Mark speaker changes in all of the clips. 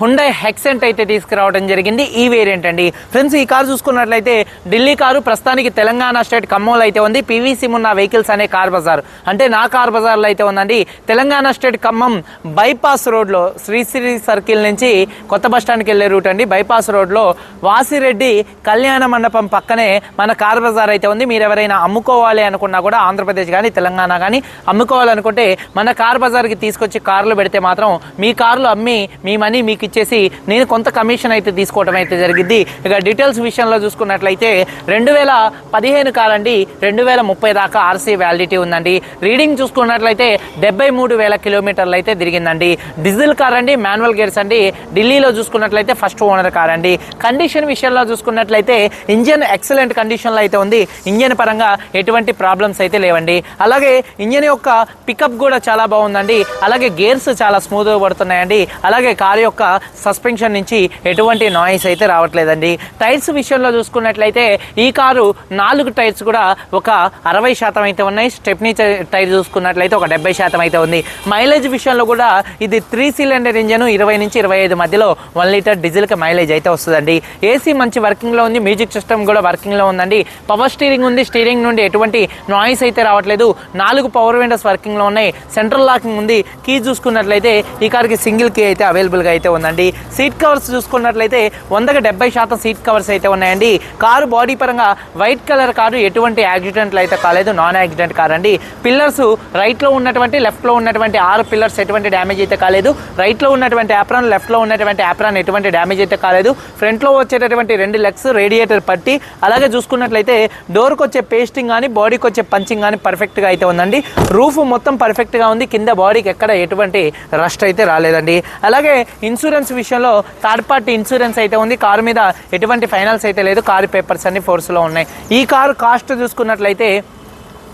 Speaker 1: Hyundai Xcent అయితే తీసుకురావడం జరిగింది. ఈ వేరియంట్ అండి. ఫ్రెండ్స్ ఈ కారు చూసుకున్నట్లయితే ఢిల్లీ కారు ప్రస్తుతానికి తెలంగాణ స్టేట్ ఖమ్మంలో అయితే ఉంది. పీవీసీ ఉన్న వెహికల్స్ అనే కార్ బజార్. అంటే నా కార్ బజార్లో అయితే ఉందండి. తెలంగాణ స్టేట్ ఖమ్మం బైపాస్ రోడ్లో శ్రీశ్రీ సర్కిల్ నుంచి కొత్త బస్ స్టాండ్కి వెళ్ళే రూట్ అండి. బైపాస్ రోడ్లో వాసిరెడ్డి కళ్యాణ మండపం పక్కనే మన కార్ బజార్ అయితే ఉంది. మీరు ఎవరైనా అమ్ముకోవాలి అనుకున్నా కూడా ఆంధ్రప్రదేశ్ కానీ తెలంగాణ కానీ అమ్ముకోవాలనుకుంటే మన కార్ బజార్కి తీసుకొచ్చి కార్లు పెడితే మాత్రం మీ కార్లు అమ్మి మీ మనీ మీకు ఇచ్చేసి నేను కొంత కమిషన్ అయితే తీసుకోవడం అయితే జరిగింది. ఇక డీటెయిల్స్ విషయంలో చూసుకున్నట్లయితే రెండు వేల పదిహేను కాదండి రెండు వేల ముప్పై దాకా ఆర్సీ వ్యాలిడిటీ ఉందండి. రీడింగ్ చూసుకున్నట్లయితే డెబ్బై మూడు వేల కిలోమీటర్లు అయితే తిరిగిందండి. డీజిల్ కార్ అండి మాన్యువల్ గేర్స్ అండి. ఢిల్లీలో చూసుకున్నట్లయితే ఫస్ట్ ఓనర్ కార్ అండి. కండిషన్ విషయంలో చూసుకున్నట్లయితే ఇంజన్ ఎక్సలెంట్ కండిషన్లో అయితే ఉంది. ఇంజన్ పరంగా ఎటువంటి ప్రాబ్లమ్స్ అయితే లేవండి. అలాగే ఇంజన్ యొక్క పికప్ కూడా చాలా బాగుందండి. అలాగే గేర్స్ చాలా స్మూత్గా పడుతున్నాయండి. అలాగే కార్ యొక్క సస్పెన్షన్ నుంచి ఎటువంటి నాయిస్ అయితే రావట్లేదండి. టైర్స్ విషయంలో చూసుకున్నట్లయితే ఈ కారు నాలుగు టైర్స్ కూడా ఒక అరవై శాతం అయితే ఉన్నాయి. స్టెప్నీ టైర్ చూసుకున్నట్లయితే ఒక డెబ్బై శాతం అయితే ఉంది. మైలేజ్ విషయంలో కూడా ఇది త్రీ సిలిండర్ ఇంజన్ ఇరవై నుంచి ఇరవై ఐదు మధ్యలో వన్ లీటర్ డీజిల్కి మైలేజ్ అయితే వస్తుందండి. ఏసీ మంచి వర్కింగ్లో ఉంది. మ్యూజిక్ సిస్టమ్ కూడా వర్కింగ్లో ఉందండి. పవర్ స్టీరింగ్ ఉంది. స్టీరింగ్ నుండి ఎటువంటి నాయిస్ అయితే రావట్లేదు. నాలుగు పవర్ విండోస్ వర్కింగ్లో ఉన్నాయి. సెంట్రల్ లాకింగ్ ఉంది. కీ చూసుకున్నట్లయితే ఈ కార్కి సింగిల్ కీ అయితే అవైలబుల్గా అయితే ఉంది. ఉందండి. సీట్ కవర్స్ చూసుకున్నట్లయితే వందకు డెబ్బై శాతం సీట్ కవర్స్ అయితే ఉన్నాయండి. కారు బాడీ పరంగా వైట్ కలర్ కారు ఎటువంటి యాక్సిడెంట్లు అయితే కాలేదు. నాన్ యాక్సిడెంట్ కార్ అండి. పిల్లర్స్ రైట్లో ఉన్నటువంటి లెఫ్ట్లో ఉన్నటువంటి ఆరు పిల్లర్స్ ఎటువంటి డ్యామేజ్ అయితే కాలేదు. రైట్లో ఉన్నటువంటి యాప్రాన్ లెఫ్ట్లో ఉన్నటువంటి యాప్రాన్ ఎటువంటి డ్యామేజ్ అయితే కాలేదు. ఫ్రంట్లో వచ్చేటటువంటి రెండు లెగ్స్ రేడియేటర్ పట్టి అలాగే చూసుకున్నట్లయితే డోర్కి వచ్చే పేస్టింగ్ కానీ బాడీకి వచ్చే పంచింగ్ కానీ పర్ఫెక్ట్గా అయితే ఉందండి. రూఫ్ మొత్తం పర్ఫెక్ట్గా ఉంది. కింద బాడీకి ఎక్కడ ఎటువంటి రస్ట్ అయితే రాలేదండి. అలాగే ఇన్సూరెన్స్ ఇన్సూరెన్స్ విషయంలో థర్డ్ పార్టీ ఇన్సూరెన్స్ అయితే ఉంది. కారు మీద ఎటువంటి ఫైనాన్స్ అయితే లేదు. కారు పేపర్స్ అన్ని ఫోర్స్లో ఉన్నాయి. ఈ కారు కాస్ట్ చూసుకున్నట్లయితే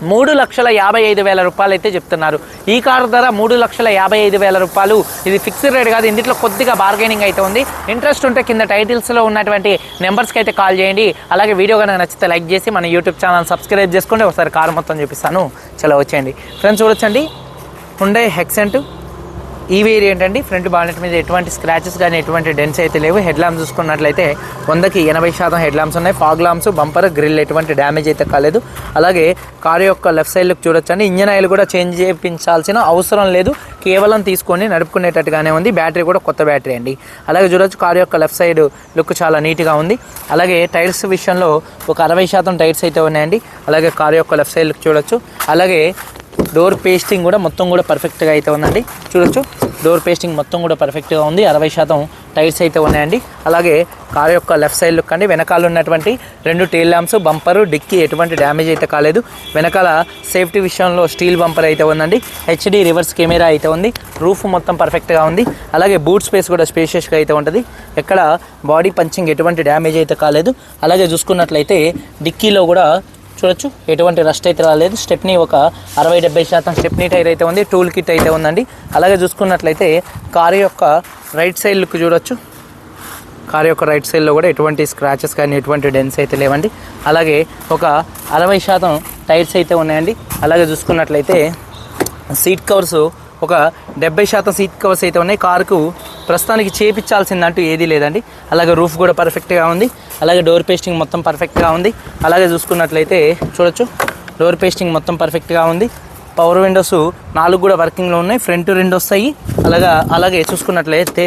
Speaker 1: మూడు లక్షల యాభై ఐదు వేల రూపాయలు అయితే చెప్తున్నారు. ఈ కారు ధర మూడు లక్షల యాభై ఐదు వేల రూపాయలు. ఇది ఫిక్స్డ్ రేట్ కాదు. ఇందులో కొద్దిగా బార్గెనింగ్ అయితే ఉంది. ఇంట్రెస్ట్ ఉంటే కింద టైటిల్స్లో ఉన్నటువంటి నెంబర్స్కి అయితే కాల్ చేయండి. అలాగే వీడియో కనుక నచ్చితే లైక్ చేసి మన యూట్యూబ్ ఛానల్ సబ్స్క్రైబ్ చేసుకోండి ఒకసారి కారు మొత్తం చూపిస్తాను. చాలా వచ్చేయండి. ఫ్రెండ్స్ చూడొచ్చండి. హుండై హెక్సెంట్ ఈ వేరియంట్ అండి ఫ్రంట్ బానెట్ మీద ఎటువంటి స్క్రాచెస్ కానీ ఎటువంటి డెన్స్ అయితే లేవు. హెడ్ ల్యాంప్స్ చూసుకున్నట్లయితే వందకి ఎనభై శాతం హెడ్ ల్యాంప్స్ ఉన్నాయి. ఫాగ్ ల్యాంప్స్ బంపర్ గ్రిల్ ఎటువంటి డ్యామేజ్ అయితే కాలేదు. అలాగే కారు యొక్క లెఫ్ట్ సైడ్ లుక్ చూడొచ్చండి. ఇంజన్ ఆయిల్ కూడా చేంజ్ చేయించాల్సిన అవసరం లేదు. కేవలం తీసుకొని నడుపుకునేటట్టుగానే ఉంది. బ్యాటరీ కూడా కొత్త బ్యాటరీ అండి. అలాగే చూడొచ్చు కారు యొక్క లెఫ్ట్ సైడ్ లుక్ చాలా నీట్గా ఉంది. అలాగే టైర్స్ విషయంలో ఒక అరవై శాతం టైర్స్ అయితే ఉన్నాయండి. అలాగే కారు యొక్క లెఫ్ట్ సైడ్ లుక్ చూడొచ్చు. అలాగే డోర్ పేస్టింగ్ కూడా మొత్తం కూడా పర్ఫెక్ట్గా అయితే ఉందండి. చూడొచ్చు డోర్ పేస్టింగ్ మొత్తం కూడా పర్ఫెక్ట్గా ఉంది. అరవై శాతం టైర్స్ అయితే ఉన్నాయండి. అలాగే కారు యొక్క లెఫ్ట్ సైడ్ లుక్ అండి. వెనకాల ఉన్నటువంటి రెండు టైల్ ల్యాంప్స్ బంపరు డిక్కి ఎటువంటి డ్యామేజ్ అయితే కాలేదు. వెనకాల సేఫ్టీ విషయంలో స్టీల్ బంపర్ అయితే ఉందండి. హెచ్డి రివర్స్ కెమెరా అయితే ఉంది. రూఫ్ మొత్తం పర్ఫెక్ట్గా ఉంది. అలాగే బూట్ స్పేస్ కూడా స్పేషియస్గా అయితే ఉంటుంది. ఎక్కడ బాడీ పంచింగ్ ఎటువంటి డ్యామేజ్ అయితే కాలేదు. అలాగే చూసుకున్నట్లయితే డిక్కీలో కూడా చూడొచ్చు. ఎటువంటి రస్ట్ అయితే రాలేదు. స్టెప్నీ ఒక అరవై డెబ్బై శాతం స్టెప్నీ టైర్ అయితే ఉంది. టూల్ కిట్ అయితే ఉందండి. అలాగే చూసుకున్నట్లయితే కారు యొక్క రైట్ సైడ్ లుక్ చూడొచ్చు. కారు యొక్క రైట్ సైడ్లో కూడా ఎటువంటి స్క్రాచెస్ కానీ ఎటువంటి డెన్స్ అయితే లేవండి. అలాగే ఒక అరవై శాతం టైర్స్ అయితే ఉన్నాయండి. అలాగే చూసుకున్నట్లయితే సీట్ కవర్స్ ఒక డెబ్బై శాతం సీట్ కవర్స్ అయితే ఉన్నాయి. కారుకు ప్రస్తుతానికి చేపించాల్సిందంటూ ఏదీ లేదండి. అలాగే రూఫ్ కూడా పర్ఫెక్ట్గా ఉంది. అలాగే డోర్ పేస్టింగ్ మొత్తం పర్ఫెక్ట్గా ఉంది. అలాగే చూసుకున్నట్లయితే చూడొచ్చు. డోర్ పేస్టింగ్ మొత్తం పర్ఫెక్ట్గా ఉంది. పవర్ విండోస్ నాలుగు కూడా వర్కింగ్లో ఉన్నాయి. ఫ్రంట్ రెండు వస్తాయి. అలాగా అలాగే చూసుకున్నట్లయితే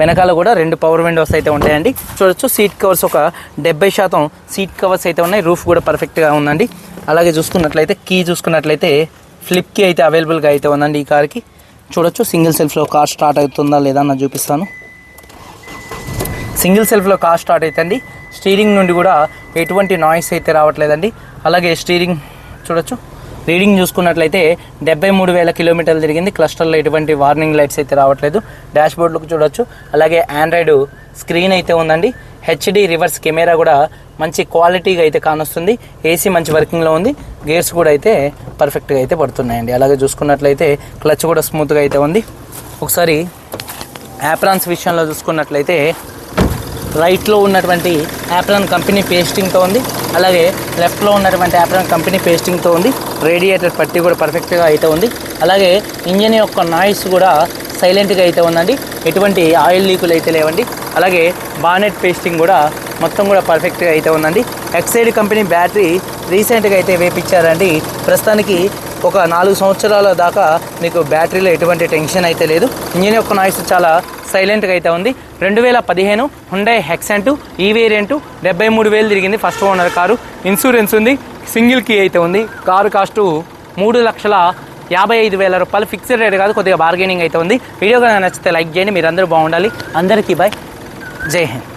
Speaker 1: వెనకాల కూడా రెండు పవర్ విండోస్ అయితే ఉంటాయండి. చూడొచ్చు సీట్ కవర్స్ ఒక డెబ్బై శాతం సీట్ కవర్స్ అయితే ఉన్నాయి. రూఫ్ కూడా పర్ఫెక్ట్గా ఉందండి. అలాగే చూసుకున్నట్లయితే కీ చూసుకున్నట్లయితే ఫ్లిప్కి అయితే అవైలబుల్గా అయితే ఉందండి ఈ కార్కి. చూడొచ్చు సింగిల్ సెల్ఫ్లో కార్ స్టార్ట్ అవుతుందా లేదా అని చూపిస్తాను. సింగిల్ సెల్ఫ్లో కార్ స్టార్ట్ అవుతుంది స్టీరింగ్ నుండి కూడా ఎటువంటి నాయిస్ అయితే రావట్లేదండి. అలాగే స్టీరింగ్ చూడొచ్చు. రీడింగ్ చూసుకున్నట్లయితే డెబ్బై మూడు వేల కిలోమీటర్లు తిరిగింది. క్లస్టర్లో ఎటువంటి వార్నింగ్ లైట్స్ అయితే రావట్లేదు. డాష్ బోర్డ్లకు చూడొచ్చు. అలాగే ఆండ్రాయిడ్ స్క్రీన్ అయితే ఉందండి. హెచ్డి రివర్స్ కెమెరా కూడా మంచి క్వాలిటీగా అయితే కానొస్తుంది. ఏసీ మంచి వర్కింగ్లో ఉంది. గేర్స్ కూడా అయితే పర్ఫెక్ట్గా అయితే పడుతున్నాయండి. అలాగే చూసుకున్నట్లయితే క్లచ్ కూడా స్మూత్గా అయితే ఉంది. ఒకసారి యాప్రాన్స్ విషయంలో చూసుకున్నట్లయితే
Speaker 2: రైట్లో ఉన్నటువంటి యాప్రాన్ కంపెనీ పేస్టింగ్తో ఉంది. అలాగే లెఫ్ట్లో ఉన్నటువంటి యాప్రాన్ కంపెనీ పేస్టింగ్తో ఉంది. రేడియేటర్ పట్టి కూడా పర్ఫెక్ట్గా అయితే ఉంది. అలాగే ఇంజన్ యొక్క నాయిస్ కూడా సైలెంట్గా అయితే ఉందండి. ఎటువంటి ఆయిల్ లీకులు అయితే లేవండి. అలాగే బానెట్ పేస్టింగ్ కూడా మొత్తం కూడా పర్ఫెక్ట్గా అయితే ఉందండి. ఎక్సైడ్ కంపెనీ బ్యాటరీ రీసెంట్గా అయితే వేపించారండి. ప్రస్తుతానికి ఒక నాలుగు సంవత్సరాల దాకా మీకు బ్యాటరీలో ఎటువంటి టెన్షన్ అయితే లేదు. ఇంజిన్ యొక్క నాయిస్ చాలా సైలెంట్గా అయితే ఉంది. రెండు వేల పదిహేను హుండై హెక్సెంటు ఈ వేరియంటు డెబ్బై మూడు వేలు తిరిగింది ఫస్ట్ ఓనర్ కారు. ఇన్సూరెన్స్ ఉంది. సింగిల్ కీ అయితే ఉంది. కారు కాస్టు మూడు లక్షల యాభై ఐదు వేల రూపాయలు. ఫిక్స్డ్ రేట్ కాదు కొద్దిగా బార్గెనింగ్ అయితే ఉంది. వీడియో కనుక నచ్చితే లైక్ చేయండి. మీరందరూ బాగుండాలి. అందరికీ బాయ్ జై హింద్.